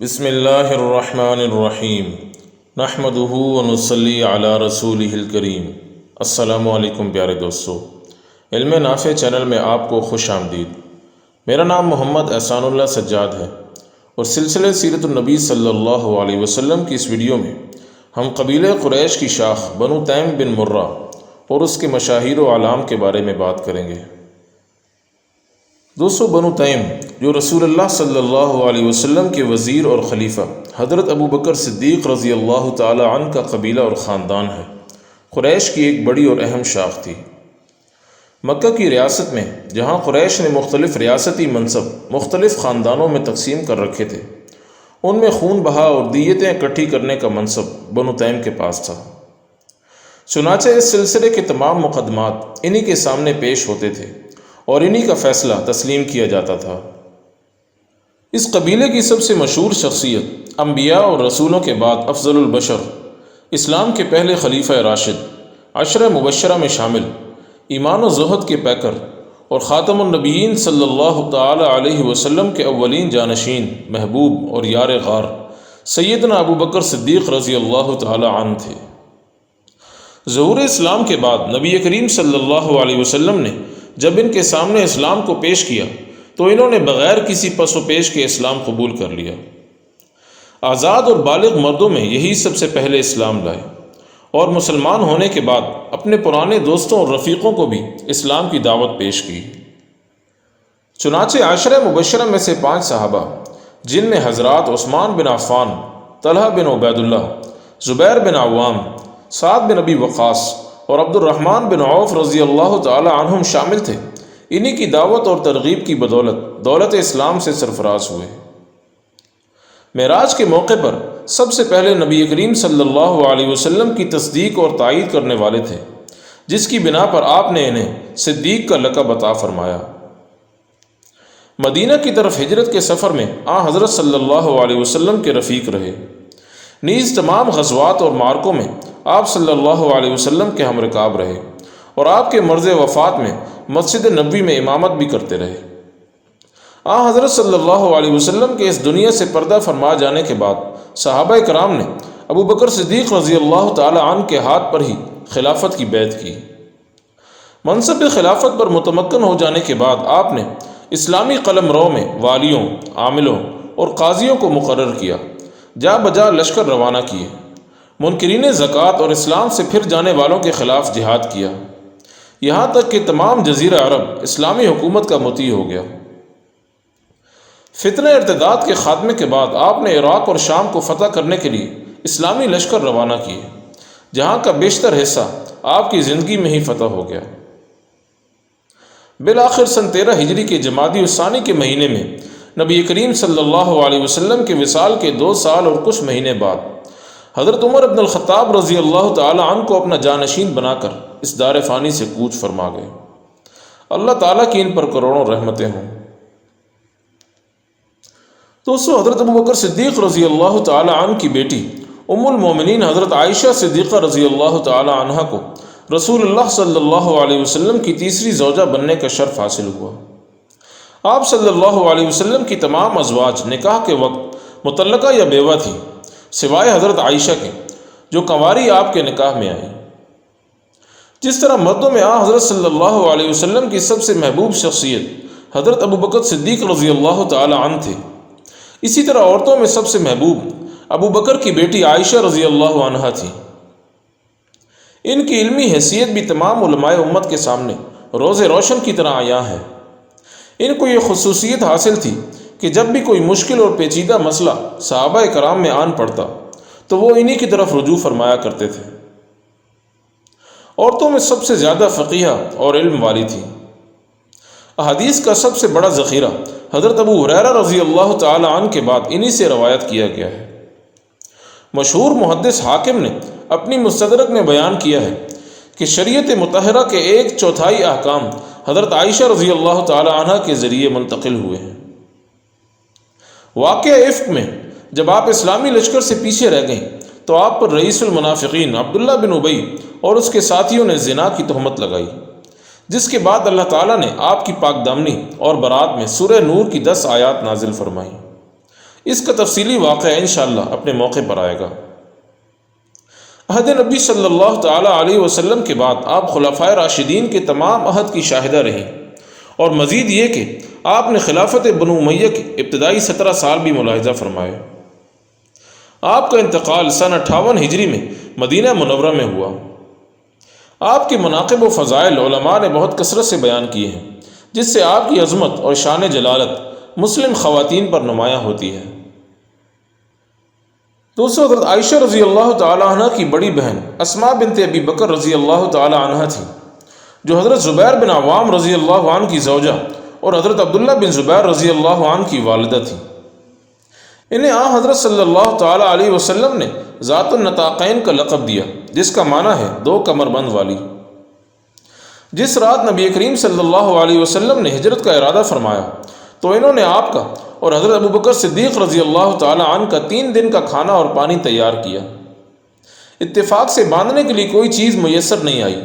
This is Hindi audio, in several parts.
बसमीम नहमदहू वनसली अला रसूल करीम असलकम प्यारे दोस्तों। इल्म नाफ़ चैनल में आपको खुश आमदीद। मेरा नाम मोहम्मद एहसानुल्लाह सज्जाद है। और सिलसिले सीरतुलनबी सल्लल्लाहु अलैहि वसल्लम की इस वीडियो में हम कबील क़ुरैश की शाख बनु तैम बिन मुर्रा और उसके मशाहिर आलाम के बारे में बात करेंगे। दोस्तों, बनु तैम, जो सल्लल्लाहु अलैहि वसल्लम के वज़ीर और ख़लीफ़ा, हज़रत अबू बकर सिद्दीक़ रज़ी अल्लाह ताला अन का कबीला और ख़ानदान है। क़ुरैश की एक बड़ी और अहम शाख थी। मक्का की रियासत में, जहाँ क़ुरैश ने मुख्तलिफ़ रियासती मनसब, मुख्तलिफ़ ख़ानदानों में तकसीम कर रखे थे, उनमें खून बहा और दीयतें इकट्ठी करने का मनसब बनु तैम के पास था। चुनाचे इस सिलसिले के तमाम मुकदमात इन्हीं के सामने पेश होते थे। और इन्हीं का फ़ैसला तस्लीम किया जाता था। इस कबीले की सबसे मशहूर शख्सियत अम्बिया और रसूलों के बाद अफजलबशर इस्लाम के पहले खलीफा राशिद, अशर मुबशरा में शामिल, ईमान व जहद के पैकर और ख़ातमनबीन अलैहि वसल्लम के अव्वलीन जानशीन, महबूब और यार गार सैदना अबू बकर सिद्दीक़ रज़ी अल्लाह तन थे। ज़हूर इस्लाम के बाद नबी करीम सल्लल्लाहु अलैहि ने जब इनके सामने इस्लाम को पेश किया तो इन्होंने बग़ैर किसी पसो पेश के इस्लाम कबूल कर लिया। आज़ाद और बालग मर्दों में यही सबसे पहले इस्लाम लाए और मुसलमान होने के बाद अपने पुराने दोस्तों और रफ़ीक़ों को भी इस्लाम की दावत पेश की। चुनाचे आशर मुबशरा में से पाँच साहबा, जिनमें हज़रत उस्मान बिन आफ़ान तलहा बिन उबैदुल्ला ज़ुबैर बिन अवाम साद बिन अबी वक़ास और अब्दुलरहमान बिन औफ रज़ी अल्लाह तहम शामिल थे। इन्हीं की दावत और तरगीब की बदौलत दौलत इस्लाम से सरफराज हुए। महराज के मौके पर सबसे पहले नबी करीम सल्लल्लाहु अलैहि वसल्लम की तस्दीक और तायद करने वाले थे, जिसकी बिना पर आपने इन्हें सिद्दीक का लकब अता फरमाया। मदीना की तरफ़ हिजरत के सफ़र में आ हज़रत सल्लल्लाहु अलैहि वसल्लम के रफ़ीक रहे। नीज़ तमाम गजवात और मार्कों में आप सल्लल्लाहु अलैहि वसल्लम के हम रहे और आपके मर्ज़ वफ़ात में मस्जिद नबी में इमामत भी करते रहे। आ हज़रत सल्लल्लाहु अलैहि वसल्लम के इस दुनिया से पर्दा फरमा जाने के बाद सहाबा कराम ने अबू बकर सिद्दीक़ रज़ी अल्लाह तन के हाथ पर ही खिलाफत की बैत की। मनसब खिलाफत पर मुतमक्न हो जाने के बाद आपने इस्लामी कलम रो में वालियों, आमिलों और काजियों को मुकर किया, जा बजा लश्कर रवाना किए। मुनकरीन ज़क़़त और इस्लाम से फिर जाने वालों के ख़िलाफ़ जिहाद किया। यहाँ तक कि तमाम जजीरा अरब इस्लामी हुकूमत का मुती हो गया। फितन इर्तदाद के ख़ात्मे के बाद आपने इराक़ और शाम को फ़तह करने के लिए इस्लामी लश्कर रवाना किए, जहाँ का बेशतर हिस्सा आपकी ज़िंदगी में ही फ़तह हो गया। बिल आखिर सन तेरह हिजरी के जमाती उसानी के महीने में नबी करीम सल्लल्लाहु अलैहि वसल्लम के विसाल के दो साल और कुछ महीने बाद हज़रत उमर अब्दुल ख़त्ताब रज़ी अल्लाह तन को अपना जानशीन बनाकर इस दार फ़ानी से कूच फरमा गए। अल्लाह ताला की इन पर करोड़ों रहमतें हों। दोस्तों हज़रत अबू बकर सिद्दीक़ रज़ी अल्लाह तन की बेटी उम्मिन हज़रत आयशा सिद्दीक़ा रज़ी अल्लाह तह को सल्लल्लाहु अलैहि वसल्लम की तीसरी जौजा बनने का शर्फ हासिल हुआ। आप सल्लल्लाहु अलैहि वसल्लम की तमाम अजवाज, निकाह के वक्त मुतलका या बेवा थी सिवाय हज़रत आयशा के, जो कंवारी आपके निकाह में आई। जिस तरह मर्दों में आ हज़रत सल्लल्लाहु अलैहि वसल्लम की सबसे महबूब शख्सियत हज़रत अबू बकर सिद्दीक़ रज़ी अल्लाह तन थे, इसी तरह औरतों में सबसे महबूब अबू बकर की बेटी आयशा रज़ी अल्लाह थी। इनकी इल्मी हैसियत भी तमाम उम्मत के सामने रोज़ रोशन की तरह आया है। इनको ये खसूसियत हासिल थी कि जब भी कोई मुश्किल और पेचीदा मसला सहाबा कराम में आन पड़ता तो वो इन्हीं की तरफ़ रुजू फरमाया करते थे। औरतों में सबसे ज़्यादा फ़कीहा और इल्म वाली थी। अदीस का सबसे बड़ा ज़ख़ीरा हज़रत अबू हुरैरा रज़ी अल्लाह तन के बाद इन्हीं से रवायत किया गया है। मशहूर मुहदस हाकिम ने अपनी मुस्तदरक में बयान किया है कि शरीयत मतहरा के एक चौथाई अहकाम हज़रत आयशा रज़ी अल्लाह तह के ज़रिए मुंतकिल हुए हैं। वाक़ इफ़्क में, जब आप इस्लामी लश्कर से पीछे रह गए तो आप पर रईसमनाफ़िन अब्दुल्ला बिन उबई और उसके साथियों ने जिना की तहमत लगाई, जिसके बाद अल्लाह ताला ने आपकी पाकदामनी और बारात में सुर नूर की दस आयात नाजिल फरमाई। इसका तफसीली वाक़ इन अपने मौके पर आएगा। अहद नबी अलैहि वसल्लम के बाद आप खुलाफाए राशिदीन के तमाम अहद की शाहिदा रहीं, और मज़ीद ये कि आपने खिलाफत बनु मैया के इब्तदाई सत्रह साल भी मुलाहजा फरमाए। आपका इंतकाल सन अट्ठावन हिजरी में मदीना मुनवरा में हुआ। आपके मनाकब व फ़ज़ाइल ने बहुत कसरत से बयान किए हैं, जिससे आपकी अजमत और शान जलालत मुस्लिम ख़वातीन पर नुमायाँ होती है। दोस्तों हज़रत आयशा रज़ी अल्लाह तह की बड़ी बहन असमा बिनते अबी बकर रज़ी अल्लाह तह थी, जो हज़रत ज़ुबैर बिन अवाम रज़ी अल्लाह की जौजा और हज़रत अब्दुल्ला बिन ज़ुबैर रज़ी अल्लाह की वालदा थी। इन्हें आ हज़रत सल्लल्लाहु अलैहि वसल्लम ने ज़ातनताक़ैन का लक़ब दिया, जिसका माना है दो कमरबंद वाली। जिस रात नबी करीम सल्लल्लाहु अलैहि वसल्लम ने हिजरत का इरादा फरमाया तो इन्होंने आपका और हज़रत अबू बकर सिद्दीक़ रज़ी अल्लाह तन का तीन दिन का खाना और पानी तैयार किया। इत्तेफाक से बांधने के लिए कोई चीज़ मैसर नहीं आई,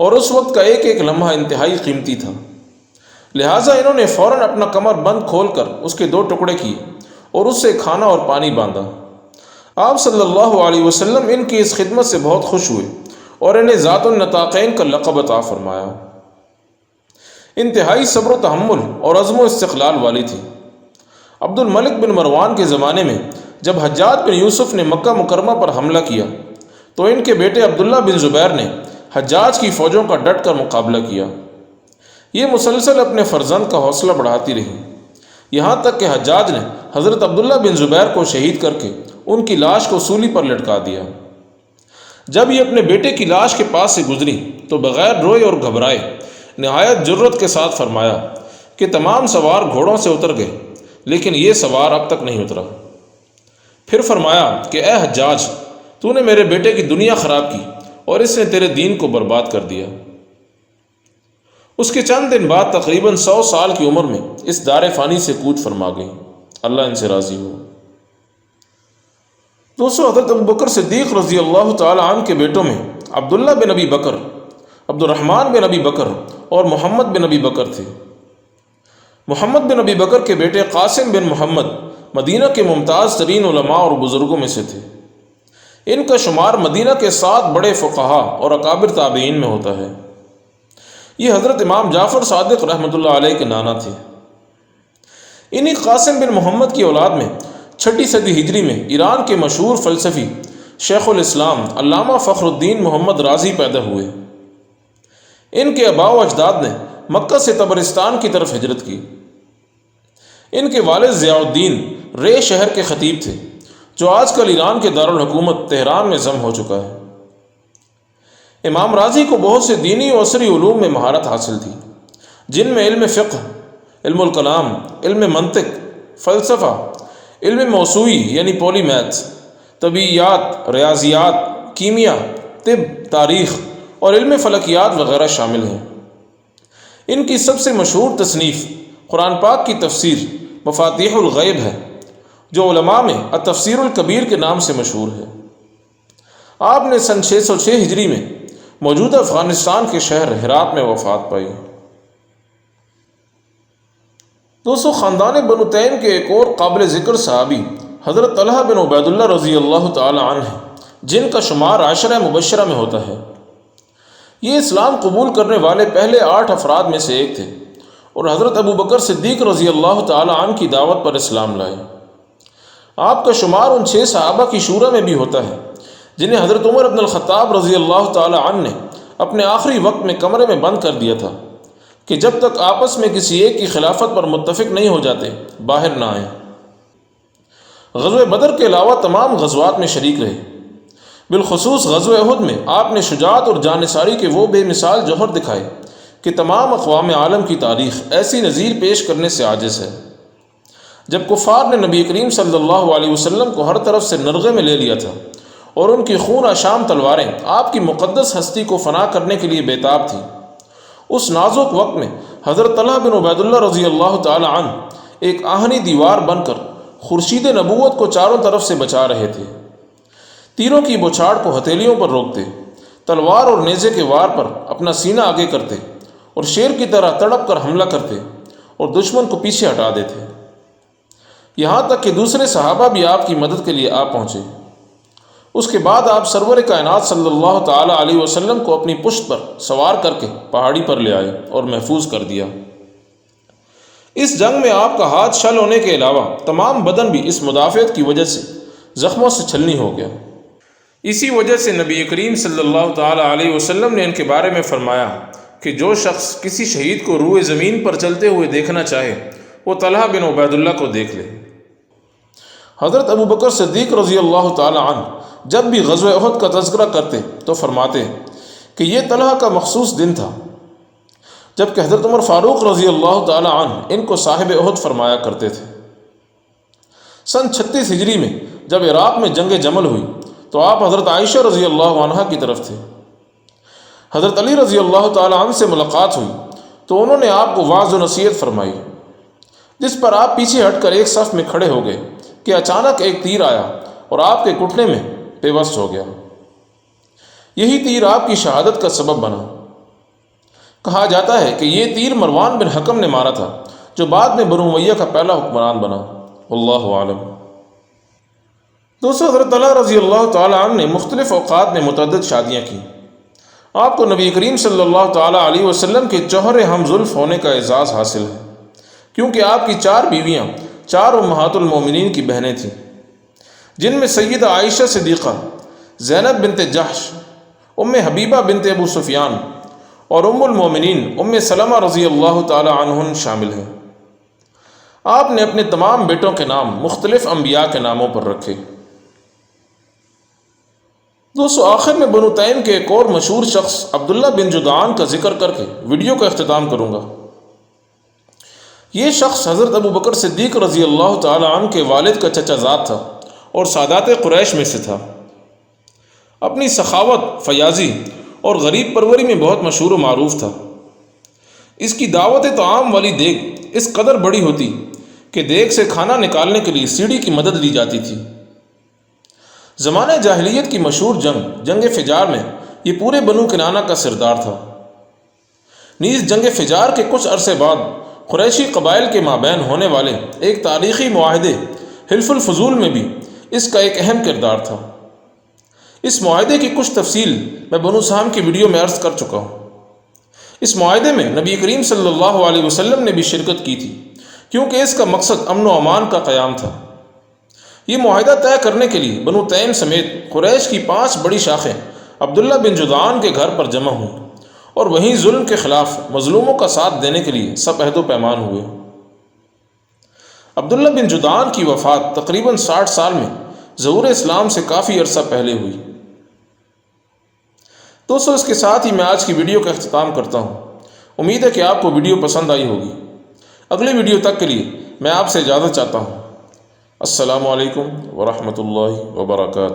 और उस वक्त का एक एक लम्हा इंतहाई कीमती था। लिहाजा इन्होंने फ़ौर अपना कमर बंद खोल कर उसके दो टुकड़े किए और उससे खाना और पानी बांधा। आप सल्लल्लाहु अलैहि इनकी इस खिदमत से बहुत खुश हुए और इन्हें ज़ातनताक़ैन का लक़ब अता फरमाया। इंतहाई सब्र तहमुल और अज़म इस्तलाल वाली थी। अब्दुल मलिक बिन मरवान के ज़माने में जब हज्जाज बिन यूसुफ ने मक्का मुकरमा पर हमला किया तो इनके बेटे अब्दुल्ला बिन ज़ुबैर ने हज्जाज की फ़ौजों का डट कर मुकाबला किया। ये मुसलसल अपने फ़र्जंद का हौसला बढ़ाती रही। यहाँ तक कि हज्जाज ने हज़रत अब्दुल्ला बिन ज़ुबैर को शहीद करके उनकी लाश को सूली पर लटका दिया। जब ये अपने बेटे की लाश के पास से गुजरी तो बग़ैर रोए और घबराए, नहायत ज़रूरत के साथ फरमाया कि तमाम सवार घोड़ों से उतर गए, लेकिन ये सवार अब तक नहीं उतरा। फिर फरमाया कि, ए हज्जाज, तूने मेरे बेटे की दुनिया ख़राब की और इसने तेरे दीन को बर्बाद कर दिया। उसके चंद दिन बाद तकरीबन सौ साल की उम्र में इस दार फ़ानी से कूद फरमा गई। अल्लाह इनसे राज़ी हो। दोस्तों, हज़रत अबू बकर सिद्दीक रज़ी अल्लाह तन के बेटों में अब्दुल्ला बिन अबी बकर अब्दुलरहमान बिन अबी बकर और मोहम्मद बिन अबी बकर थे। मोहम्मद बिन अबी बकर के बेटे कासिम बिन मोहम्मद मदीना के मुमताज़ तरीन और बुज़ुर्गों में से थे। इनका शुमार मदीना के सात बड़े फ़ुकहा और अकाबिर ताबीन में होता है। ये हज़रत इमाम जाफ़र सदक रहमत के नाना थे। इन्हीं कासिम बिन मोहम्मद की औलाद में, छठी सदी हिजरी में ईरान के मशहूर फ़लसफ़ी शेख़ुलस्लाम अल्लामा फ़खरुद्दीन मोहम्मद राज़ी पैदा हुए। इनके अबाव अजदाद ने मक्का से तबरिस्तान की तरफ़ हिजरत की। इनके वाल ज़ियाउद्दीन रे शहर के ख़तीब थे, जो आजकल ईरान के दारकूमत तेहरान में जम हो चुका है। इमाम राज़ी को बहुत से दीनी और असरी में महारत हासिल थी, जिनमें इल्म फ़िक्र इल्मुल इल्म मंतिक, फ़लसफ़ा, इल्म मौसूई यानी पोली मैथ्स तबीयात, रियाजियात, कीमिया, तिब, तारीख़ और इल्म फ़लकियात वगैरह शामिल हैं। इनकी सबसे मशहूर तसनीफ़ कुरान पाक की तफसीर मफातिहलगैब है, जो में तफसीरकबीर के नाम से मशहूर है। आपने सन छः सौ छः हिजरी में मौजूदा अफ़गानिस्तान के शहर हरात में वफ़ात पाई। दोस्तों, ख़ानदान बनुतैन के एक और काबिल ज़िक्र सहाबी, हज़रत तलहा बिन उबैदुल्ला रज़ी अल्लाह तन है जिनका शुमार आशरा मुबशरा में होता है। ये इस्लाम कबूल करने वाले पहले आठ अफराद में से एक थे और हज़रत अबू बकर सिद्दीक रज़ी अल्लाह तन की दावत पर इस्लाम लाए। आपका शुमार उन छः सहाबा की शूरा में भी होता है। जिन्हें हज़रत उमर अब्दुलख़ताब रज़ी अल्लाह तन ने अपने आखिरी वक्त में कमरे में बंद कर दिया था कि जब तक आपस में किसी एक की खिलाफत पर मुतफिक नहीं हो जाते, बाहर ना आए। गजब बदर के अलावा तमाम गजवात में शरीक रहे। बिलखसूस गजब अहद में आपने शुजात और जानसारी के वो बेमिसाल जौहर दिखाए कि तमाम अकवाम आलम की तारीख ऐसी नज़ीर पेश करने से आजिज़ है। जब कुफ़ार ने नबी करीम सल्लल्लाहु अलैहि वसल्लम को हर तरफ़ से नरगे में ले लिया था और उनकी खून आशाम तलवारें आपकी मुक़दस हस्ती को फना करने के लिए बेताब थी। उस नाजुक वक्त में हज़रत बिन उबैदुल्ला रज़ी अल्लाह तन एक आहनी दीवार बनकर खुर्शीद नबूत को चारों तरफ़ से बचा रहे थे। तीरों की बुछाड़ को हथेलियों पर रोकते, तलवार और नेज़े के वार पर अपना सीना आगे करते और शेर की तरह तड़प कर हमला करते और दुश्मन को पीछे हटा देते। यहाँ तक कि दूसरे सहाबा भी आपकी मदद के लिए आ पहुँचे। उसके बाद आप सरवर कायनात सल्लल्लाहु अलैहि वसल्लम को अपनी पुश्त पर सवार करके पहाड़ी पर ले आए और महफूज कर दिया। इस जंग में आपका हाथ शल होने के अलावा तमाम बदन भी इस मुदाफ़त की वजह से ज़ख्मों से छलनी हो गया। इसी वजह से नबी करीम सल्लल्लाहु अलैहि वसल्लम ने इनके बारे में फ़रमाया कि जो शख्स किसी शहीद को रूए ज़मीन पर चलते हुए देखना चाहे, वो तलहा बिन उबैदुल्ला को देख ले। हज़रत अबू बकर सिद्दीक रज़ी अल्लाह तन जब भी गज़ अहद का तस्करा करते तो फरमाते कि ये तलहा का मखसूस दिन था, जबकि हज़रत उमर फ़ारूक रज़ी अल्लाह तन इनको साहिब अहद फरमाया करते थे। सन छत्तीस हिजरी में जब इराक़ में जंग जमल हुई तो आप हज़रत आयशा रज़ी अल्लाह की तरफ़ थे। हज़रत अली रज़ी अल्लाह तन से मुलाकात हुई तो उन्होंने आपको वाज नसीहत फरमाई, जिस पर आप पीछे हटकर एक सफ़ में खड़े हो गए। कि अचानक एक तीर आया और आपके घुटने में पेवस्त हो गया। यही तीर आपकी शहादत का सबब बना। कहा जाता है कि यह तीर मरवान बिन हकम ने मारा था, जो बाद में बनु मैया का पहला हुक्मरान बना। अल्लाह आलम। दोस्तों हज़रत रज़ी अल्लाह तन ने मुख्तलिफ़ अवकात में मुतद शादियाँ की। आपको नबी करीम सल्लल्लाहु अलैहि वसल्लम के चौहरे हमजुल्फ होने का एजाज़ हासिल है, क्योंकि आपकी चार बीवियाँ चार उम्मातुलमोमिन की बहनें थीं, जिनमें Syed Aisha Siddiqa, Zainab bint Jahsh Umm Habiba bint Abu Sufyan और उम्मुलमोमिन उम सलमा रज़ी अल्लाह तन शामिल हैं। आपने अपने तमाम बेटों के नाम मुख्तलिफ़ अम्बिया के नामों पर रखे। दोस्तों, आखिर में बनु के एक और मशहूर शख्स अब्दुल्ला बिन जुदान का ज़िक्र करके वीडियो का अख्ताम करूँगा। ये शख्स हज़रत अबू बकर सिद्दीक रज़ी अल्लाह तन के वालिद का चचाजाद था और सादात क्रैश में से था। अपनी सखावत फयाजी और गरीब परवरी में बहुत मशहूर मरूफ था। इसकी दावत तो आम वाली देग इस कदर बड़ी होती कि देग से खाना निकालने के लिए सीढ़ी की मदद ली जाती थी। ज़माने जाहलीत की मशहूर जंग जंग फ़िजार में ये पूरे बनु किनाना का सरदार था। नीज़ जंग फ़िजार के कुछ अरसे बाद क़ुरैशी कबाइल के माबैन होने वाले एक तारीख़ी माहदे हिल्फुलफजूल में भी इसका एक अहम किरदार था। इस माहदे की कुछ तफसील मैं बनु साम की वीडियो में अर्ज़ कर चुका हूँ। इस माहदे में नबी करीम सल्लल्लाहु अलैहि वसल्लम ने भी शिरकत की थी, क्योंकि इसका मकसद अमन व अमान का क़याम था। ये माहिदा तय करने के लिए बनु तैम समेत कुरैश की पाँच बड़ी शाखें अब्दुल्ला बिन जुदान के घर पर जमा हुई। और वहीं जुल्म के ख़िलाफ़ मजलूमों का साथ देने के लिए सब अहदो पैमान हुए। अब्दुल्ला बिन जुदान की वफ़ात तकरीबन साठ साल में ज़हूर इस्लाम से काफ़ी अरसा पहले हुई। दोस्तों, इसके साथ ही मैं आज की वीडियो का अख्ताम करता हूँ। उम्मीद है कि आपको वीडियो पसंद आई होगी। अगली वीडियो तक के लिए मैं आपसे इजाज़त चाहता हूँ। असलकम वरहमल वर्का